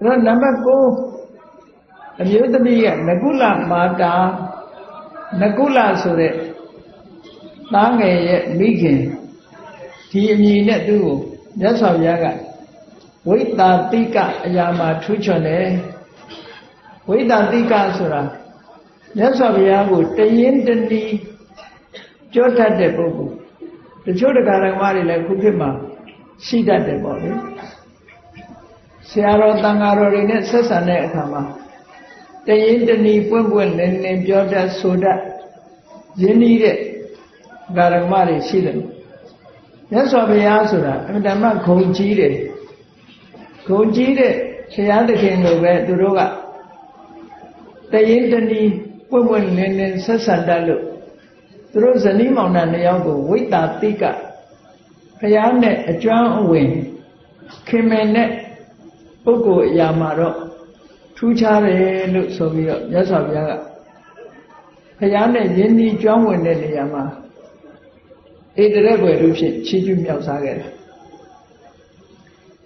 အဲ့တော့နံပါတ်9အမျိုးသမီးကနကုလမာတာနကုလဆိုတဲ့သားငယ်ရဲ့မိခင်ဒီအမည်နဲ့သူ့ကိုမြတ်စွာဘုရားကဝိတာတိကအရာမှာထူးချွန်တယ်ဝိတာတိကဆိုတာမြတ်စွာဘုရားကိုတရင်တဏီကြောတတ်တဲ့ပုဂ္ဂိုလ်တချို့တရားဓမ္မတွေလည်းခုခေတ်မှာရှိတတ်တယ်ပေါ့လေ ဆရာတော်တန်ဃာတော်တွေနဲ့ဆက်ဆံတဲ့အခါမှာတရင်တဏီပွင့်ပွင့်လင်းလင်းပြောတတ်ဆိုတတ်ရင်းနှီးတဲ့ဓမ္မတွေရှိတယ်မြတ်စွာဘုရားဆိုတာအမှန်တမ်းဂုံကြီးတယ်ဂုံကြီးတဲ့ဘုရားသခင်လိုပဲသူတို့ကတရင်တဏီပွင့်ပွင့်လင်းလင်းဆက်ဆံတတ်လို့သူတို့ဇနီးမောင်နှံနှစ်ယောက်ကိုဝိတ္တာတိကဘုရားနဲ့အကျွမ်းအဝင်ခင်မင်တဲ့ ပုဂ္ဂိုလ်အရာမှာတော့ထူးခြားတယ်လို့ဆိုပြီးတော့မြတ်စွာဘုရားကဘုရားနဲ့ယဉ်ဤကျွမ်းဝင်တဲ့နေရာမှာဧတရက်ွယ်တို့ဖြင့်ချီးကျူးမြောက်စားခဲ့တယ်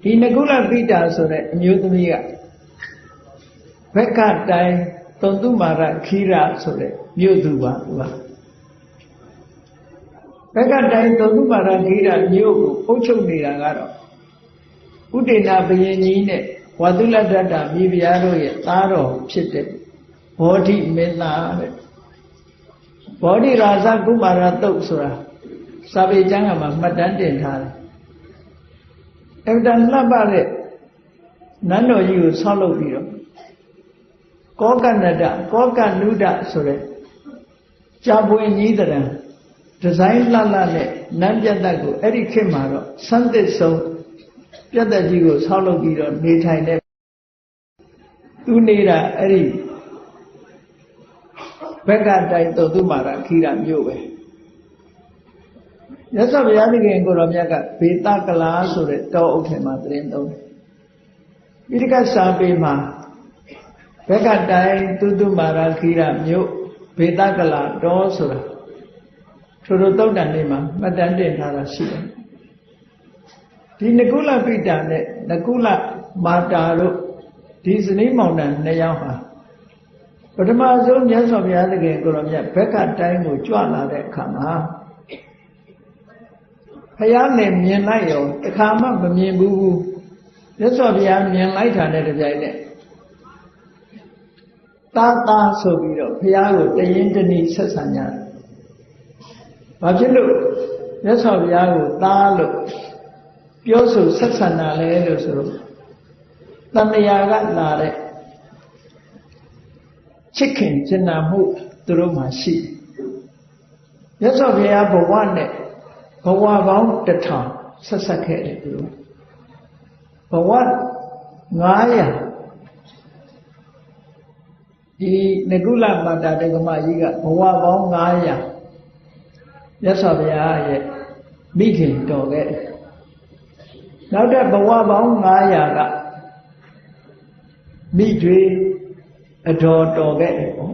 ဒီနကုလပိတာဆိုတဲ့အမျိုးသမီးကဘက်ကတိုင်းတုံတုမာရခီရာဆိုတဲ့မြို့သူပါသူကဘက်ကတိုင်းတုံတုမာရခီရာမြို့ကိုအုပ်ချုပ်နေတာကတော့ ဥဒေနာဘယင်ကြီးနဲ့ဝါတုလတ္တတာမိဖုရားတို့ရဲ့သားတော်ဖြစ်တဲ့ဘောဓိမင်းသားတဲ့ဘောဓိရာဇကုမာရတုတ်ဆိုတာစာပေကျမ်းကမှာမှတ်တမ်းတင်ထားတယ်အဗ္ဗဒလှပတဲ့နန်းတော်ကြီးကိုဆောက်လုပ်ပြီးတော့ကောကနတကောကနုဒဆိုတဲ့ကြာပွင့်ကြီးတရံဒီဇိုင်းလှလှနဲ့နန်းပြတ်သက်ကိုအဲ့ဒီခေတ်မှာတော့စမ်းသစ်ဆုံး ပြတ်သက်ကြီးကိုဆောက်လုပ်ပြီးတော့နေထိုင်တဲ့သူနေတာအဲ့ဒီဘက်ကတိုင်းတုတ်သူမာရခီရမြို့ပဲရသော်ဘုရားသခင်ကိုတော်မြတ်ကဘေတကလာဆိုတဲ့တောအုပ်ထဲမှာသတင်းသုံးတယ်ပိဋကစာပေမှာဘက်ကတိုင်းသူတုမာရခီရမြို့ဘေတကလာတောဆိုတာထိုတို့တုတ်တန်လေးမှာမှတ်တမ်းတင်ထားတာရှိတယ် ဒီနကုလပိတာနဲ့နကုလမာတာတို့ဒီဇနီးမောင်နှံနှစ်ယောက်ဟာပထမဆုံးမြတ်စွာဘုရားသခင်ကိုရောမြတ်ဘက်ကတိုင်းကိုကြွလာတဲ့အခါမှာဘုရားနဲ့မြင်လိုက်ရောတခါမှမမြင်ဘူးဘူးမြတ်စွာဘုရားမြင်လိုက်တာနဲ့တပြိုင်နက်တာတာဆိုပြီးတော့ဘုရားကိုတရင်တနည်းဆက်ဆံကြတယ်။ဘာဖြစ်လို့မြတ်စွာဘုရားကိုသားလို့ ပြောဆိုဆက်ဆံတာလဲလို့ဆိုတော့တဏှာကလာတဲ့ချစ်ခင်ကျင်နာမှုသူတို့မှာရှိတယ်။မြတ်စွာဘုရားဘဝနဲ့ဘဝပေါင်းတစ်ထောင်ဆက်ဆက်ခဲ့တယ်သူတို့ဘဝ900ဒီနကုလမာတာတေကမကြီးကဘဝပေါင်း900မြတ်စွာဘုရားရဲ့မိခင်တော်ခဲ့တယ် နောက်တဲ့ဘဝပေါင်း900ကမိတွေအတော်တော်ခဲ့တယ်ပေါ့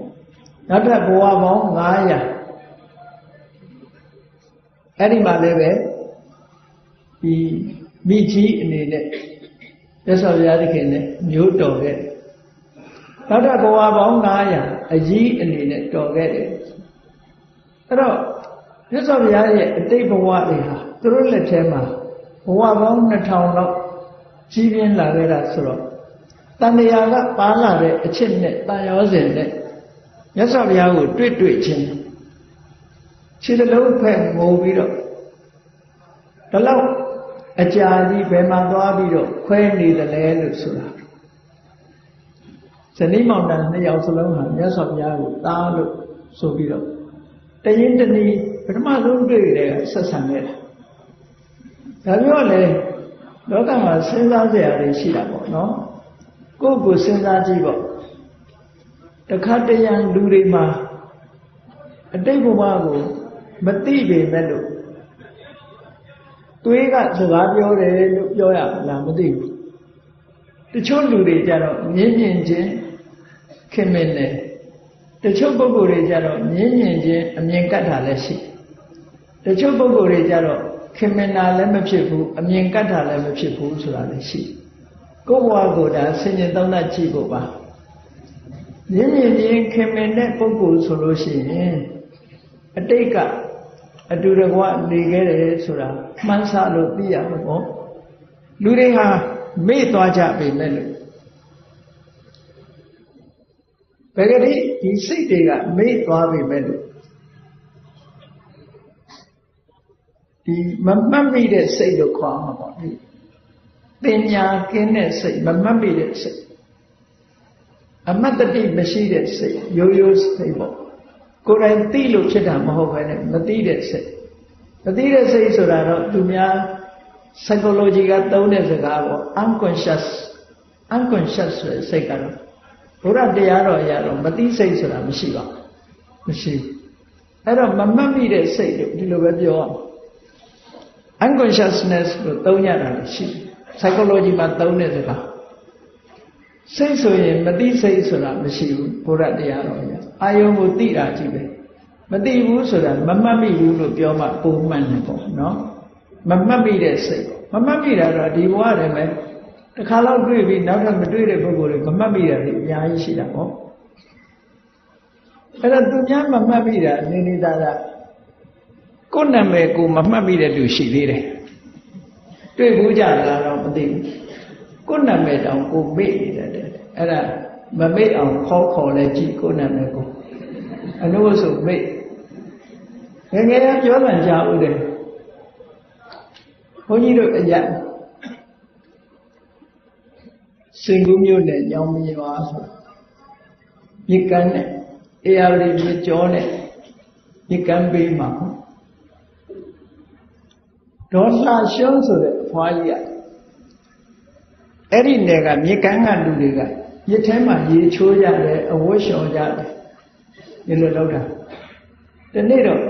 နောက်တဲ့ဘဝပေါင်း900အဲ့ဒီမှာလည်းပဲဒီမိကြီးအနေနဲ့မြတ်စွာဘုရားသခင်နဲ့မျိုးတော်ခဲ့နောက်တဲ့ဘဝပေါင်း900အကြီးအနေနဲ့တော်ခဲ့တယ်အဲ့တော့မြတ်စွာဘုရားရဲ့အတိတ်ဘဝတွေဟာသူတို့လက်ထဲမှာ ဘဝပေါင်း2000လောက်ကြီးပြင်းလာခဲ့တာဆိုတော့တန်တရာကပါလာတဲ့အချစ်နဲ့တန်ရောစဉ်နဲ့မြတ်စွာဘုရားကိုတွေ့တွေ့ချင်းခြေလုံးဖက်ငိုပြီးတော့ဒီလောက်အကြာကြီးဘယ်မှာသွားပြီးတော့ခွဲနေတယ်လဲလို့ဆိုတာဇနီးမောင်နှံနှစ်ယောက်စလုံးဟာမြတ်စွာဘုရားကိုတားလို့ဆိုပြီးတော့တရင်တနည်းပထမဆုံးတွေ့ကြတဲ့ဆက်ဆံခဲ့တာ ဒါပြောလေလောကမှာစဉ်းစားစရာတွေရှိတာပေါ့နော်ကိုယ့်ကိုစဉ်းစားကြည့်ပေါ့တခါတရံလူတွေမှာအတိတ်ဘဝကိုမသိပေမဲ့လို့သွေးကစကားပြောတယ်လို့ပြောရလားမသိဘူးတချို့လူတွေကြတော့မြင်းမြင်ချင်းခင်မင်တယ်တချို့ပုဂ္ဂိုလ်တွေကြတော့မြင်းမြင်ချင်းအမြင်ကတ်တာလည်းရှိတချို့ပုဂ္ဂိုလ်တွေကြတော့ ခင်မင်တာလည်းမဖြစ်ဘူးအမြင်ကတ်တာလည်းမဖြစ်ဘူးဆိုတာလည်းရှိကိုယ့်ဘဝကိုဒါဆင်ញင်သုံးသပ်ကြည့်ဖို့ပါမြင်မြင်ချင်းခင်မင်တဲ့ပုဂ္ဂိုလ်ဆိုလို့ရှိရင်အတိတ်ကအတူတကွနေခဲ့တယ်ဆိုတာမှန်းဆလို့သိရမှာပေါ့လူတွေဟာမေ့သွားကြပြီမဲ့လို့ဘယ်ကလေးဒီစိတ်တွေကမေ့သွားပြီမဲ့လို့ ဒီမမှတ်မိတဲ့စိတ်လို့ခေါ်မှာပေါ့ဒီပညာကင်းတဲ့စိတ်မမှတ်မိတဲ့စိတ်အမတ်တတိမရှိတဲ့စိတ်ရိုးရိုးစိတ်ပေါ့ကိုယ်တိုင်သိလို့ဖြစ်တာမဟုတ်ဘဲနဲ့မသိတဲ့စိတ်မသိတဲ့စိတ်ဆိုတာတော့သူများ psychology ကသုံးတဲ့စကားပေါ့ unconscious unconscious ဆိုတဲ့စိတ်ကတော့ဘုရားတရားတော်ရတော့မသိစိတ်ဆိုတာမရှိပါဘူးမရှိအဲ့တော့မမှတ်မိတဲ့စိတ်လို့ဒီလိုပဲပြောရအောင် unconsciousness လို့သုံးရတာရှိတယ် psychology မှာသုံးတဲ့စကားစိတ်ဆိုရင်မသိစိတ်ဆိုတာမရှိဘူးဘုရားတရားတော်ရအာယုံကိုသိတာကြည့်ပဲမသိဘူးဆိုတာမမှတ်မိဘူးလို့ပြောမှပုံမှန်တယ်ပေါ့နော်မမှတ်မိတဲ့စိတ်မမှတ်မိတာတော့ဒီဘဝတည်းပဲတစ်ခါလောက်တွေ့ပြီးနောက်ထပ်မတွေ့တဲ့ပုဂ္ဂိုလ်တွေမမှတ်မိတာတွေအများကြီးရှိတာပေါ့အဲ့တော့သူများမမှတ်မိတာနေနေသားသား ကိုယ်နာမည်ကိုမမှတ်မိတဲ့လူရှိသေးတယ်တွေ့ဘူးကြလားတော့မသိဘူးကိုယ်နာမည်တောင်ကိုမေ့နေတယ်အဲ့ဒါမမေ့အောင်ခေါ်ခေါ်လဲကြည့်ကိုယ်နာမည်ကိုအနုဆိုမေ့ငယ်ငယ်ပြောမှကြားဦးတယ်ဘုန်းကြီးတို့အရာစင်ကူးမြို့နယ်ညောင်မြေပါဆိုမြစ်ကမ်းနဲ့အေယာဝတီမြစ်ကျော်နဲ့မြစ်ကမ်းဘေးမှာ ဒေါ်လှရှုံးဆိုတဲ့ဖွားကြီးကအဲ့ဒီနယ်ကမြစ်ကမ်းကလူတွေကမြစ်ထဲမှာရေချိုးကြတယ်အဝတ်လျှော်ကြတယ်ဒီလိုလုပ်တာဒီနေ့တော့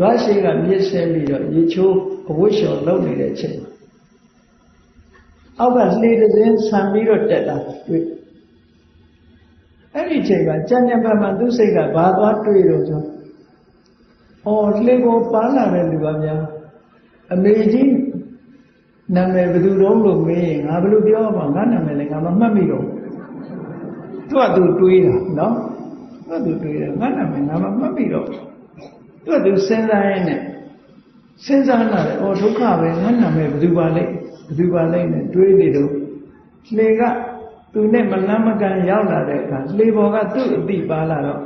ရွာရှိကမြစ်ဆင်းပြီးတော့ရေချိုးအဝတ်လျှော်လုပ်နေတဲ့အချိန်အောက်ကလှေတစ်စင်းဆံပြီးတော့တက်တာတွေ့အဲ့ဒီအချိန်မှာကြံ့ကြံ့ဖန်ဖန်သူ့စိတ်ကဘာသွားတွေ့တော့ဆိုအော်လှေကိုပါလာတဲ့လူပါများ အမေကြီးနာမည်ဘယ်သူတော့လို့မေးရင်ငါဘယ်လိုပြောမှာငါနာမည်လည်းငါမမှတ်မိတော့သူကသူတွေးတာနော်သူကသူတွေးတယ်ငါနာမည်ငါမမှတ်မိတော့သူကသူစဉ်းစားရင်းနဲ့စဉ်းစားလာတယ်အော်ဒုက္ခပဲငါနာမည်ဘယ်သူပါလဲဘယ်သူပါလဲနဲ့တွေးနေတော့လေကသူနဲ့မလန်းမကန်ရောက်လာတဲ့အခါလေပေါ်ကသူ့အတိပါလာတော့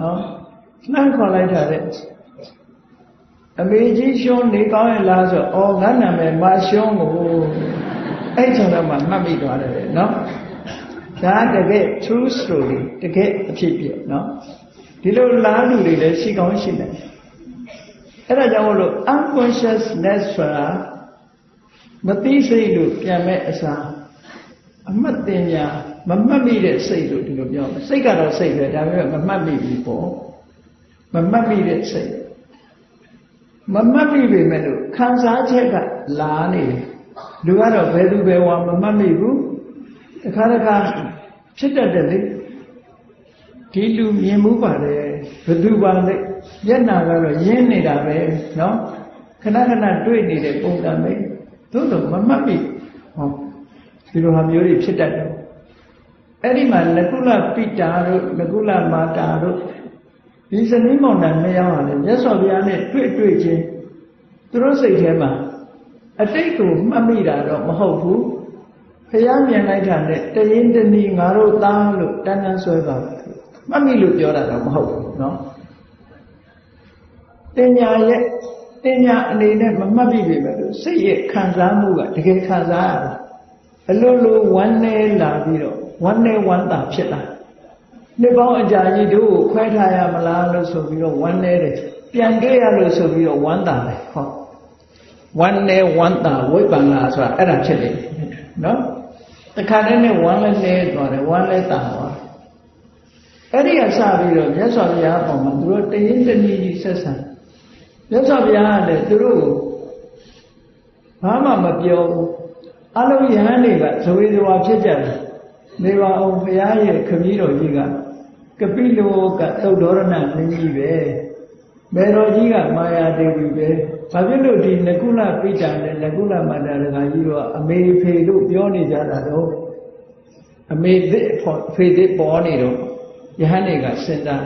နော်နှမ်းခေါ်လိုက်တာတဲ့ အမေကြီးရှုံးနေကောင်းရဲ့လားဆိုအော်ငါနာမည်မရှုံးကိုအဲ့ချိန်တော့မှမှတ်မိသွားတယ်နော်ဒါတကယ် true story တကယ်အဖြစ်ပြနော်ဒီလိုလားလူတွေလည်းရှိကောင်းရှိတယ်အဲ့ဒါကြောင့်မလို့ unconsciousness ဆိုတာမသိစိတ်လို့ပြန်မဲ့အစားအမှတ်တင်ညာမမှတ်မိတဲ့စိတ်လို့ဒီလိုပြောစိတ်ကတော့စိတ်ပဲဒါပေမဲ့မမှတ်မိဘူးပေါ့မမှတ်မိတဲ့စိတ် မမှတ်မိပေမဲ့လို့ခံစားချက်ကလာနေတယ်လူကတော့ဘယ်သူပဲဝါမမှတ်မိဘူးတခါတခါဖြစ်တတ်တယ်လေဒီလူမြင်မှုပါတယ်ဘယ်သူပါလဲမျက်နာကတော့ရင်းနေတာပဲเนาะခဏခဏတွေ့နေတဲ့ပုံစံပဲသို့တော့မမှတ်မိဟောဒီလိုဟာမျိုးတွေဖြစ်တတ်တယ်အဲ့ဒီမှာလကုလပိတာတို့လကုလမာတာတို့ ဒီဇနီးမောင်နှံနှစ်ယောက်ဟာလေမြတ်စွာဘုရားနဲ့တွေ့တွေ့ချင်းသူတို့စိတ်ထဲမှာအတိတ်ကိုမှတ်မိတာတော့မဟုတ်ဘူးဘုရားမြင်လိုက်တာနဲ့တရင်တနည်းငါတို့သားလို့တန်းတန်းဆွဲပါမှတ်မိလို့ပြောတာတော့မဟုတ်ဘူးเนาะတင်ညာရဲ့တင်ညာအနေနဲ့မမှတ်မိပေမဲ့လို့စိတ်ရဲ့ခံစားမှုကတကယ်ခံစားရတာအလိုလိုဝမ်းနေလာပြီးတော့ဝမ်းနေဝမ်းသာဖြစ်လာ နှစ်ပေါင်းအကြာကြီးတို့ကိုခွဲထားရမလားလို့ဆိုပြီးတော့ဝမ်းနေတယ်ပြန်တွေ့ရလို့ဆိုပြီးတော့ဝမ်းသာတယ်ဟောဝမ်းနေဝမ်းသာဝိပန္နာဆိုတာအဲ့ဒါဖြစ်နေနော်တခါတည်းနဲ့ဝမ်းလည်းနေသွားတယ်ဝမ်းလည်းသာသွားအဲ့ဒီကစပြီးတော့မြတ်စွာဘုရားအပေါ်မှာသူတို့တရင်တနည်းကြီးဆက်ဆံမြတ်စွာဘုရားကလည်းသူတို့ကိုဘာမှမပြောဘူးအလုံးယဟန်တွေကဇဝေဇဝါဖြစ်ကြတယ် နေပါအောင်ဘုရားရဲ့ခမည်းတော်ကြီးကကပိလောကသုတ်တော်ရဏမင်းကြီးပဲမေတော်ကြီးကမာယာဒေဝီပဲဘာဖြစ်လို့ဒီနကုလပိဋ္ဌာနဲ့နကုလမန္တရကကြီးတော့အမေဖေလို့ပြောနေကြတာတော့အမေသစ်ဖေသစ်ပေါ်နေတော့ယဟန်တွေကစဉ်းစား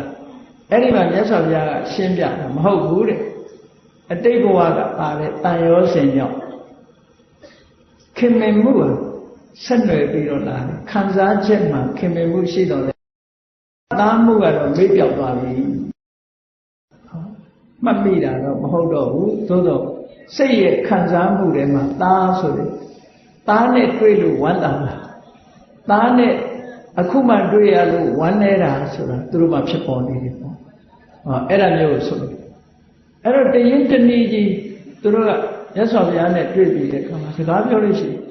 အဲ့ဒီမှာမြတ်စွာဘုရားကရှင်းပြတာမဟုတ်ဘူးတဲ့အတိတ်ဘဝကပါတဲ့တန်ရောစင်ကြောင့်ခင်မင်မှုဟာ ဆက်နွယ်ပြီးတော့လာတယ်ခံစားချက်မှာခင်မင်မှုရှိတော့လေသားမှုကတော့မေ့ပြောက်သွားပြီမှတ်မိတာတော့မဟုတ်တော့ဘူးသို့တော့စိတ်ရဲ့ခံစားမှုတွေမှာသားဆိုတယ်သားနဲ့တွေ့လို့ဝမ်းသာတာသားနဲ့အခုမှတွေ့ရလို့ဝမ်းနေတာဆိုတာသူတို့မှဖြစ်ပေါ်နေတယ်ပေါ့ဟောအဲ့ဒါမျိုးဆိုလို့အဲ့တော့တရင်တနည်းကြီးသူတို့ကရသော်ဘုရားနဲ့တွေ့ပြီးတဲ့အခါမှာစကားပြောလို့ရှိရင်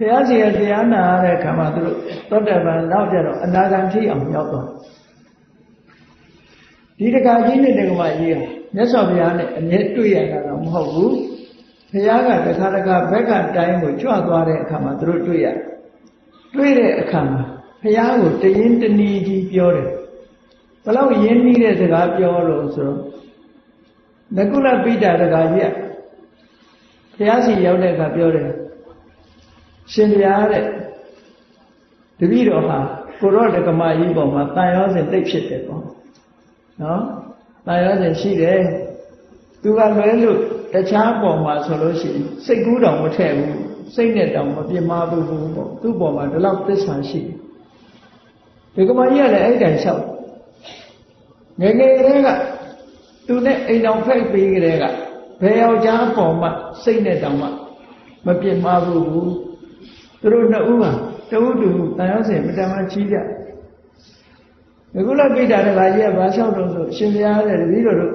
ဘုရားစီရဲ့တရားနာရတဲ့အခါမှာသူတို့သောတပန်နောက်ကြတော့အနာဂံထိအောင်ရောက်သွားဒီတကာကြီးနဲ့တကမကြီးဟာမြတ်စွာဘုရားနဲ့အမြဲတွေ့ရတာတော့မဟုတ်ဘူးဘုရားကတခါတခါဘက်ကတိုင်းကိုကြွသွားတဲ့အခါမှာသူတို့တွေ့ရတွေ့တဲ့အခါမှာဘုရားကိုတရင်တနည်းကြီးပြောတယ်ဘလောက်ရင်းနှီးတဲ့စကားပြောလို့ဆိုတော့နကုလပိဋ္ဌာတကာကြီးကဘုရားစီရောက်တဲ့အခါပြောတယ် ရှင်ဘုရားတဲ့တပည့်တော်ဟာကိုရောတက္ကမကြီးပေါ်မှာတန်ရောစဉ်တိတ်ဖြစ်တယ်ပေါ့နော်တန်ရောစဉ်ရှိတယ်သူကလွဲလို့တခြားပေါ်မှာဆိုလို့ရှိရင်စိတ်ကူးတောင်မထည့်ဘူးစိတ်နဲ့တောင်မပြမဘူးဘူးပေါ့သူ့ပေါ်မှာဒီလောက်သစ္စာရှိတယ်ဒီကမကြီးကလည်းအဲ့တိုင်လျှောက်ငယ်ငယ်ကလေးကသူနဲ့အိမ်တော်ဖိတ်ပြီးကြတဲ့ကဘယ်ယောက်ျားပေါ်မှာစိတ်နဲ့တောင်မှမပြမဘူးဘူး သူတို့နှစ်ဦးဟာတဝုတူတန်ရောစင်မတမချီးကြဒီကုလပိဋ္ဌာနဲ့ဗာကြီးကဘာလျှောက်တော့ဆိုရှင်ဘုရားတဲ့တပည့်တော်တို့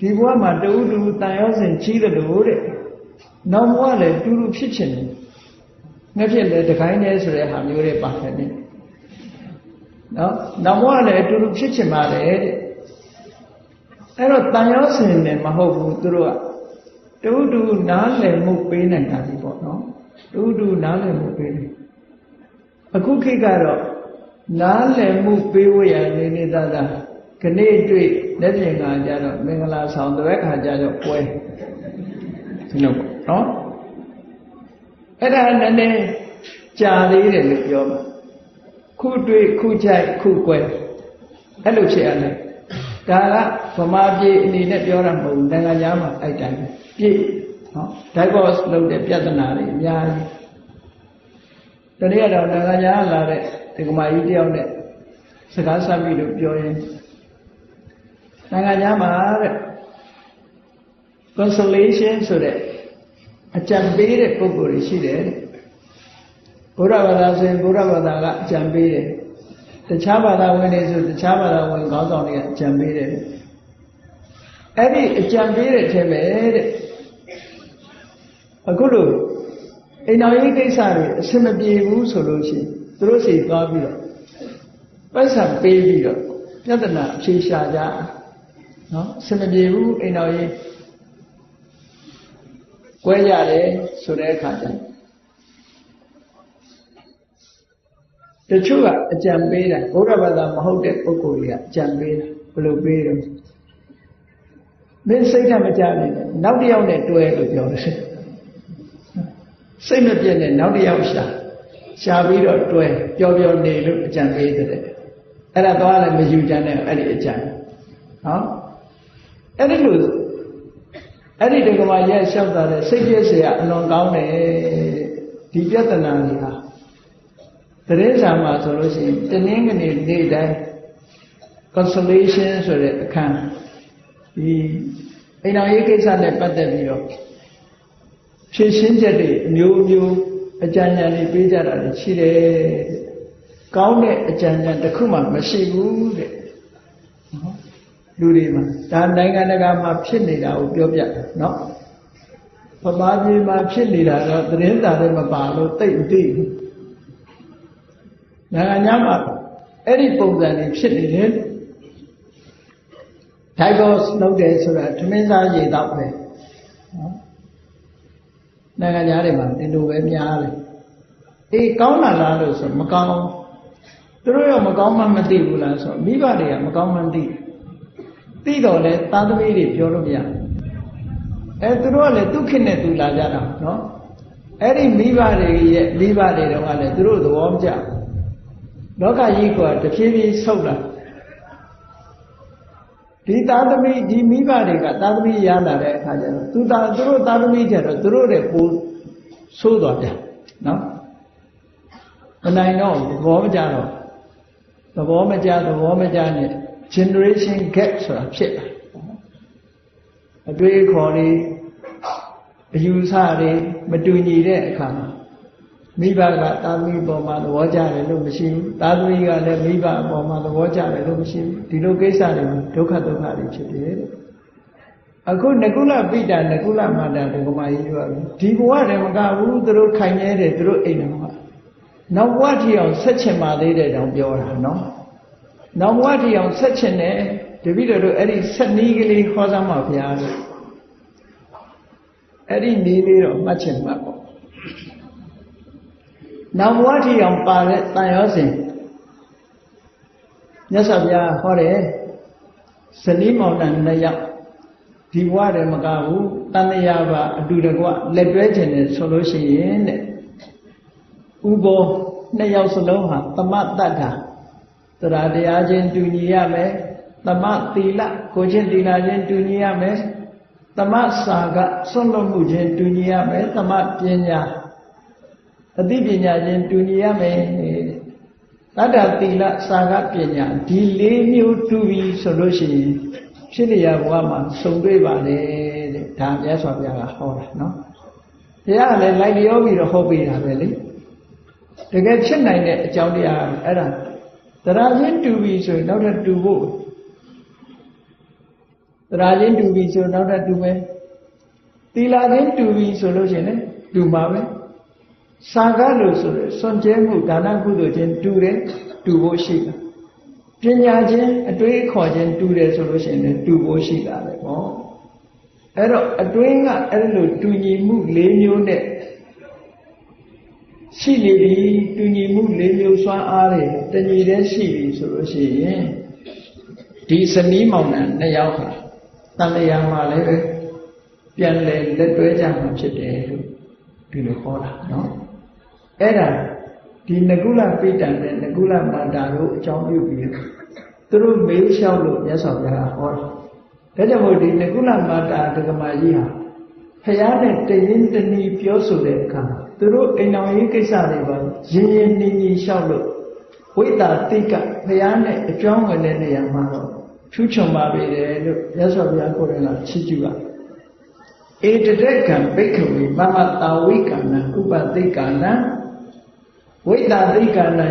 ဒီဘဝမှာတဝုတူတန်ရောစင်ချီးတယ်လို့တဲ့နောက်ဘဝလည်းတူတူဖြစ်ချင်တယ်ငါဖြစ်လေတခိုင်းနေဆိုတဲ့ဟာမျိုးတွေပါတယ်နိနော်နောက်ဘဝလည်းအတူတူဖြစ်ချင်ပါတယ်တဲ့အဲ့တော့တန်ရောစင်နဲ့မဟုတ်ဘူးသူတို့ကတူတူနားလည်မှုပေးနိုင်တာဒီပေါ့နော် တူတူနားလည်မှုပေးတယ်အခုခေတ်ကတော့နားလည်မှုပေးဝရနေနေသားသားခဏတွေ့လက်ပြင်ကကြတော့မင်္ဂလာဆောင်တဲ့ခါကျတော့ပွဲဒီလိုပေါ့နော်အဲ့ဒါနည်းနည်းကြာသေးတယ်လို့ပြောမှာခုတွေ့ခုကြိုက်ခုကွယ်အဲ့လိုဖြစ်ရတယ်ဒါကဗမာပြည်အနေနဲ့ပြောတာမဟုတ်ဘူးနိုင်ငံသားမှာအဲ့တိုင်းပြည့် ဟော divorce လုပ်တဲ့ပြဿနာတွေအများကြီးတနေ့ကတော့နိုင်ငံသားလာတဲ့ဒီကမာကြီးတယောက်နဲ့စကားဆက်ပြီးလို့ပြောရင်နိုင်ငံသားမှာတဲ့ consolation ဆိုတဲ့အကြံပေးတဲ့ပုဂ္ဂိုလ်တွေရှိတယ်ဘုရားဘာသာဆိုရင်ဘုရားဘာသာကအကြံပေးတယ်တခြားဘာသာဝင်တွေဆိုတခြားဘာသာဝင်ခေါင်းဆောင်တွေကအကြံပေးတယ်အဲ့ဒီအကြံပေးတဲ့အထက်ပဲတဲ့ အခုလို့အိမ်တော်ရေးကိစ္စတွေအဆင်မပြေဘူးဆိုလို့ရှိရင်သူတို့စီသွားပြီးတော့ပတ်စံပေးပြီးတော့ပြဿနာအဖြေရှာကြနော်အဆင်မပြေဘူးအိမ်တော်ရေးကွဲရတယ်ဆိုတဲ့အခါကျတချို့ကအကြံပေးတာဘုရားဘာသာမဟုတ်တဲ့ပုဂ္ဂိုလ်တွေကအကြံပေးတာဘယ်လိုပေးတော့မင်းစိတ်ကမကြနိုင်နဲ့နောက်တစ်ယောက်နဲ့တွဲလို့ပြောတယ် စိတ်မပြည့်နဲ့နောက်တစ်ယောက်ရှာရှာပြီးတော့တွဲပျော်ပျော်နေလို့အကြံပေးတဲ့အဲ့ဒါတော့လည်းမယူကြနဲ့အဲ့ဒီအကြံနော်အဲ့ဒီလိုအဲ့ဒီတက္ကမရဲ့လျှောက်တာတဲ့စိတ်ပြည့်စရာအလွန်ကောင်းတယ်ဒီပြဿနာတွေဟာတရေစာမှာဆိုလို့ရှိရင်တနင်္ဂနွေနေ့တိုင်း consolation ဆိုတဲ့အခန်းဒီအိမ်တော်ရေးကိစ္စနဲ့ပတ်သက်ပြီးတော့ ဖြည့်ရှင်းချက်တွေအမျိုးမျိုးအကြံဉာဏ်တွေပေးကြတာရှိတယ်ကောင်းတဲ့အကြံဉာဏ်တစ်ခုမှမရှိဘူးတဲ့နော်လူတွေမှာဒါနိုင်ငံတကာမှာဖြစ်နေတာကိုပြောပြတယ်နော်ပမာပြည်မှာဖြစ်နေတာတော့သတင်းစာတွေမပါလို့တိတ်မသိဘူးနိုင်ငံခြားမှာအဲ့ဒီပုံစံတွေဖြစ်နေတယ် divorce လုပ်တယ်ဆိုတာထမင်းစားရေတော့ပဲနော် နိုင်ငံခြားတွေမှာဒီလိုပဲများတယ်အေးကောင်းလာလားလို့ဆိုမကောင်းသူတို့ရောမကောင်းမှမသိဘူးလားဆိုမိဘတွေကမကောင်းမှသိသိတော့လဲသားသမီးတွေပြောလို့မရအဲသူတို့ကလည်းသူခင်နဲ့သူလာကြတာနော်အဲ့ဒီမိဘတွေရဲ့မိဘတွေတော့ကလည်းသူတို့သဘောမကျဘူးလောကကြီးကတဖြည်းဖြည်းဆုတ်လာ ဒီသားသမီးဒီမိဘတွေကသားသမီးရလာတဲ့အခါကျတော့သူသားသူတို့သားသမီးကျတော့သူတို့တွေပိုဆိုးသွားပြန်နော်မနိုင်တော့သဘောမကျတော့သဘောမကျသဘောမကျနဲ့ generation gap ဆိုတာဖြစ်လာအတွေ့အခေါ်တွေအယူဆတွေမတူညီတဲ့အခါမှာ မိဘကသာသမီပေါ်မှာသဘောကျတယ်လို့မရှိဘူးသာသမီကလည်းမိဘအပေါ်မှာသဘောကျတယ်လို့မရှိဘူးဒီလိုကိစ္စတွေဒုက္ခဒုက္ခတွေဖြစ်တယ်တဲ့အခုနကုလပိတာနကုလမန္တဒကမာကြီးပြောတယ်ဒီဘဝတည်းမကဘူးသူတို့ခိုင်နေတယ်သူတို့အိမ်တော်မှာနောက်ဘဝထီအောင်ဆက်ချင်ပါသေးတယ်တောင်ပြောတာနော်နောက်ဘဝထီအောင်ဆက်ချင်တယ်တပည့်တော်တို့အဲ့ဒီဆက်နီးကလေးဟောစမ်းပါဗျာလို့အဲ့ဒီနီးလေးတော့မှတ်ချင်မှတ်ပေါ့ နောက်ဘဝထီအောင်ပါတဲ့တန်ရောစဉ်မြတ်စွာဘုရားဟောတယ်ဇနီးမောင်နှံနှစ်ယောက်ဒီဘဝတည်းမကဘူးတန်လျာပါအတူတကွလက်တွဲခြင်းနဲ့ဆိုလို့ရှိရင်တဲ့ဥဘောနှစ်ယောက်စလုံးဟာသမတ္တတာတရားတရားချင်းတူညီရမယ်သမသီလကိုချင်းသီလချင်းတူညီရမယ်သမစာကဆွတ်လွတ်မှုချင်းတူညီရမယ်သမပညာ အသိပညာချင်းတူညီရမယ်တတ္တသီလစာကပညာဒီလေးမျိုးတူပြီဆိုလို့ရှိရင်ဖြစ်လျာဘဝမှာစုံတွေ့ပါလေတဲ့ဒါမြတ်စွာဘုရားကဟောတာနော်ဘုရားကလည်းလိုက်လျောပြီးတော့ဟောပေးတာပဲလေတကယ်ဖြစ်နိုင်တဲ့အကြောင်းတရားအဲ့ဒါတရားချင်းတူပြီဆိုရင်နောက်ထပ်တူဖို့တရားချင်းတူပြီဆိုနောက်ထပ်တူမယ်သီလချင်းတူပြီဆိုလို့ရှိရင်လည်းတူမှာပဲ စာကလို့ဆိုရယ်စွန့်ကြဲမှုဒါနကုသိုလ်ချင်းတူတယ်တူဖို့ရှိတာပညာချင်းအတွေးခေါ်ချင်းတူတယ်ဆိုလို့ရှိရင်လည်းတူဖို့ရှိတာပဲပေါ့အဲ့တော့အတွင်းကအဲ့လိုတူညီမှု၄မျိုးနဲ့ရှိနေပြီတူညီမှု၄မျိုးစွမ်းအားတွေတညီတည်းရှိပြီဆိုလို့ရှိရင်ဒီစနီးမောင်နှံနှစ်ယောက်ဟာတန်လျာမှာလည်းပဲပြန်လဲလက်တွဲကြမှာဖြစ်တယ်လို့ဒီလိုဟောတာနော် အဲ့ဒါဒီနကုလပိတံနဲ့နကုလမန္တာတို့အကြောင်းပြုပြီးသူတို့မေးလျှောက်လို့မြတ်စွာဘုရားဟောတယ်ဒါကြောင့်မို့ဒီနကုလမန္တာဒကမာကြီးဟာဖះနဲ့တရင်တဏီပြောဆိုတဲ့အခါသူတို့အိမ်တော်ရေးကိစ္စတွေပါရင်းရင်းနှီးနှီးလျှောက်လို့ဝိတာတိကဖះနဲ့အကြောင်းဝင်တဲ့နေရာမှာတော့ထူးချွန်ပါပေတယ်လို့မြတ်စွာဘုရားကိုယ်တိုင်ကချီးကျူးပါဧတတက်ကံဘိက္ခဝေမမတာဝိကံနဥပသိက္ခဏံ ဝိတာသိက္ခဏံ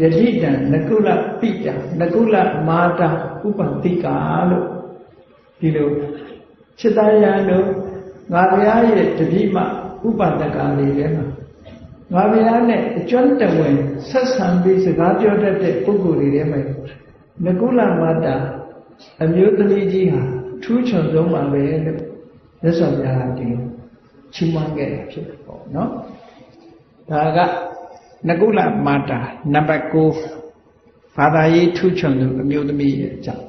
ယတိတံနကုလပိတံနကုလမာတာဥပသိက္ခလို့ဒီလိုစိတ္တယံတို့ငါဘုရားရဲ့တပိမဥပဒကလေးထဲမှာငါဘုရားနဲ့အကျွမ်းတဝင်ဆက်ဆံပြီးစကားပြောတတ်တဲ့ပုဂ္ဂိုလ်တွေထဲမှာနကုလမာတာအမျိုးသမီးကြီးဟာထူးချွန်ဆုံးပါပဲလို့မြတ်စွာဘုရားကဒီချီးမွမ်းခဲ့တာဖြစ်တယ်ပေါ့နော်ဒါက နကုလမာတာနံပါတ်9ဘာသာရေးထူးချွန်သူအမျိုးသမီးရဲ့အကြောင်း